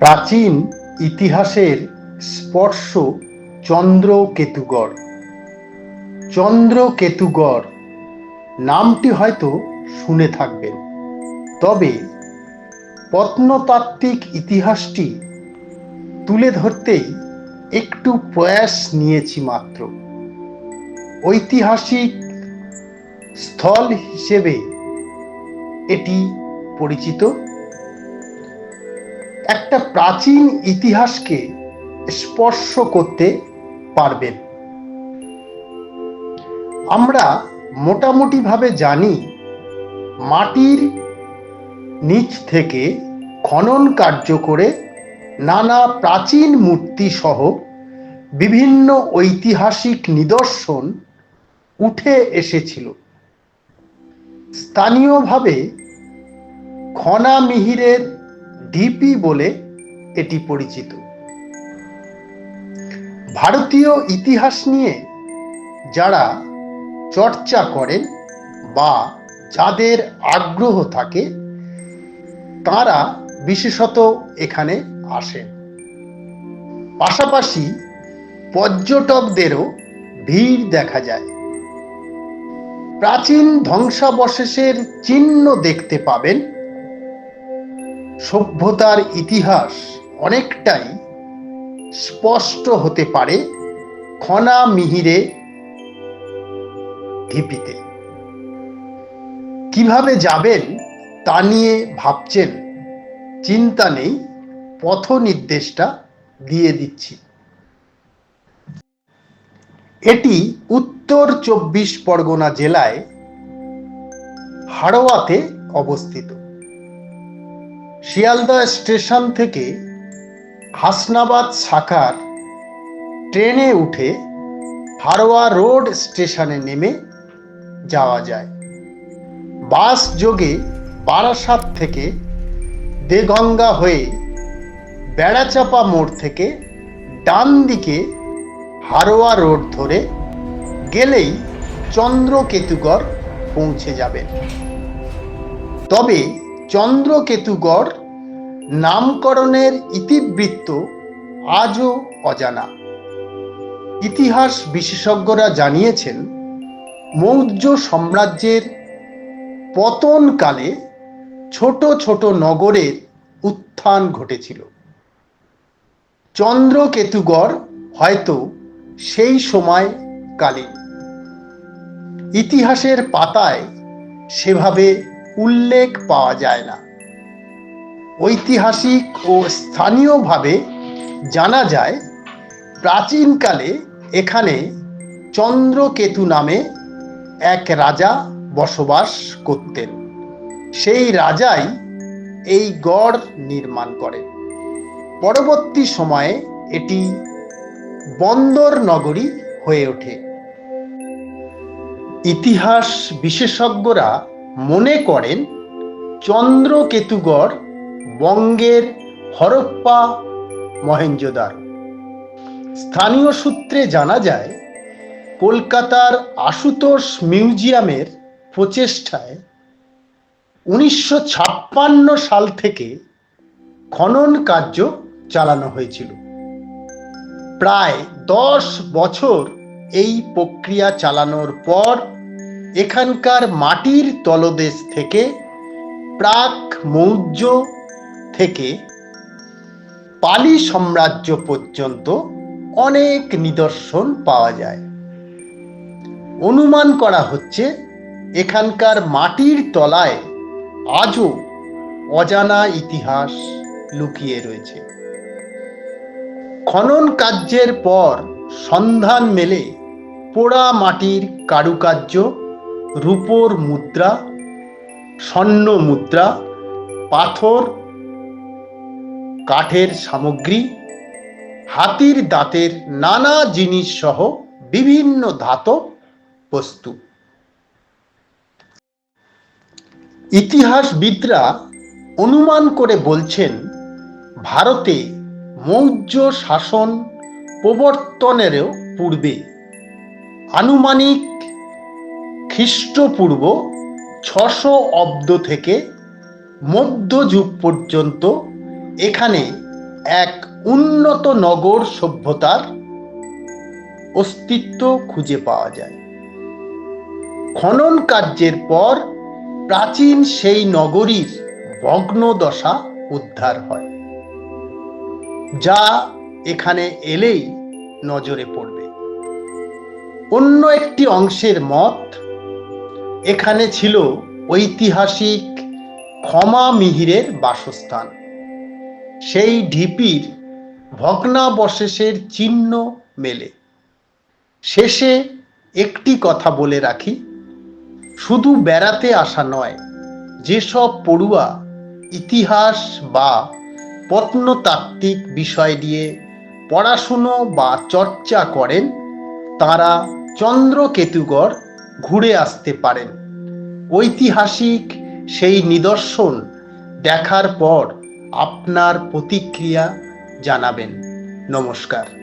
প্রাচীন ইতিহাসের স্পর্শ চন্দ্র কেতুগড় চন্দ্র কেতুগড় নামটি হয়তো শুনে থাকবেন। তবে প্রত্নতাত্ত্বিক ইতিহাসটি তুলে ধরতেই একটু প্রয়াস নিয়েছি মাত্র। ঐতিহাসিক স্থল হিসেবে এটি পরিচিত। একটা প্রাচীন ইতিহাসকে স্পর্শ করতে পারবেন। আমরা মোটামুটিভাবে জানি, মাটির নিচ থেকে খনন কার্য করে নানা প্রাচীন মূর্তি সহ বিভিন্ন ঐতিহাসিক নিদর্শন উঠে এসেছিল। স্থানীয়ভাবে খনা মিহিরের ঢিপি বলে এটি পরিচিত। ভারতীয় ইতিহাস নিয়ে যারা চর্চা করেন বা যাদের আগ্রহ থাকে, তারা বিশেষত এখানে আসেন। পাশাপাশি পর্যটকদেরও ভিড় দেখা যায়। প্রাচীন ধ্বংসাবশেষের চিহ্ন দেখতে পাবেন সভ্যতার ইতিহাস অনেকটাই স্পষ্ট হতে পারে খনা মিহিরে ঢিপিতে। কীভাবে যাবেন তা নিয়ে ভাবছেন, চিন্তা নেই পথ নির্দেশটা দিয়ে দিচ্ছি। এটি উত্তর চব্বিশ পরগনা জেলায় হাড়োয়াতে অবস্থিত। শিয়ালদা স্টেশন থেকে হাসনাবাদ শাখার ট্রেনে উঠে হারোয়া রোড স্টেশনে নেমে যাওয়া যায়। বাস যোগে বারাসাত থেকে দেগঙ্গা হয়ে বেড়াচাপা মোড় থেকে ডান দিকে হারোয়া রোড ধরে গেলেই চন্দ্রকেতুগড় পৌঁছে যাবেন। তবে চন্দ্রকেতুগড় নামকরণের ইতিবৃত্ত আজও অজানা। ইতিহাস বিশেষজ্ঞরা জানিয়েছেন, মৌর্য সাম্রাজ্যের পতনকালে ছোট ছোট নগরের উত্থান ঘটেছিল। চন্দ্রকেতুগড় হয়তো সেই সময় কালীন। ইতিহাসের পাতায় সেভাবে উল্লেখ পাওয়া যায় না। ঐতিহাসিক ও স্থানীয়ভাবে জানা যায়, প্রাচীনকালে এখানে চন্দ্রকেতু নামে এক রাজা বসবাস করতেন। সেই রাজাই এই গড় নির্মাণ করেন। পরবর্তী সময়ে এটি বন্দর নগরী হয়ে ওঠে। ইতিহাস বিশেষজ্ঞরা মনে করেন চন্দ্রকেতুগড় বঙ্গের হরপ্পা মহেঞ্জোদার স্থানীয় সূত্রে জানা যায়, কলকাতার আশুতোষ মিউজিয়ামের প্রচেষ্টায় উনিশশো ছাপ্পান্ন সাল থেকে খনন কার্য চালানো হয়েছিল। প্রায় দশ বছর এই প্রক্রিয়া চালানোর পর এখানকার মাটির তলদেশ থেকে প্রাক মৌর্য থেকে পালি সাম্রাজ্য পর্যন্ত অনেক নিদর্শন পাওয়া যায়। অনুমান করা হচ্ছে এখানকার মাটির তলায় আজও অজানা ইতিহাস লুকিয়ে রয়েছে। খনন কার্যের পর সন্ধান মেলে পোড়া মাটির কারুকার্য, রূপোর মুদ্রা, স্বর্ণ মুদ্রা, পাথর কাঠের সামগ্রী, হাতির দাঁতের নানা জিনিস সহ বিভিন্ন ধাতব বস্তু। ইতিহাসবিদরা অনুমান করে বলছেন, ভারতে মৌর্য শাসন প্রবর্তনেরও পূর্বে আনুমানিক খ্রিস্টপূর্ব ছশো অব্দ থেকে মধ্যযুগ পর্যন্ত এখানে এক উন্নত নগর সভ্যতার অস্তিত্ব খুঁজে পাওয়া যায়। খনন কার্যের পর প্রাচীন সেই নগরীর ভগ্ন দশা উদ্ধার হয়, যা এখানে এলেই নজরে পড়বে। অন্য একটি অংশের মত, এখানে ছিল ঐতিহাসিক ক্ষমা মিহিরের বাসস্থান। সেই ঢিপির ভগ্নাবশেষের চিহ্ন মেলে। শেষে একটি কথা বলে রাখি, শুধু বেড়াতে আসা নয়, যেসব পড়ুয়া ইতিহাস বা প্রত্নতাত্ত্বিক বিষয় নিয়ে পড়াশুনো বা চর্চা করেন, তারা চন্দ্রকেতুগড় ঘুরে আসতে পারেন। ঐতিহাসিক সেই নিদর্শন দেখার পর আপনার প্রতিক্রিয়া জানাবেন। নমস্কার।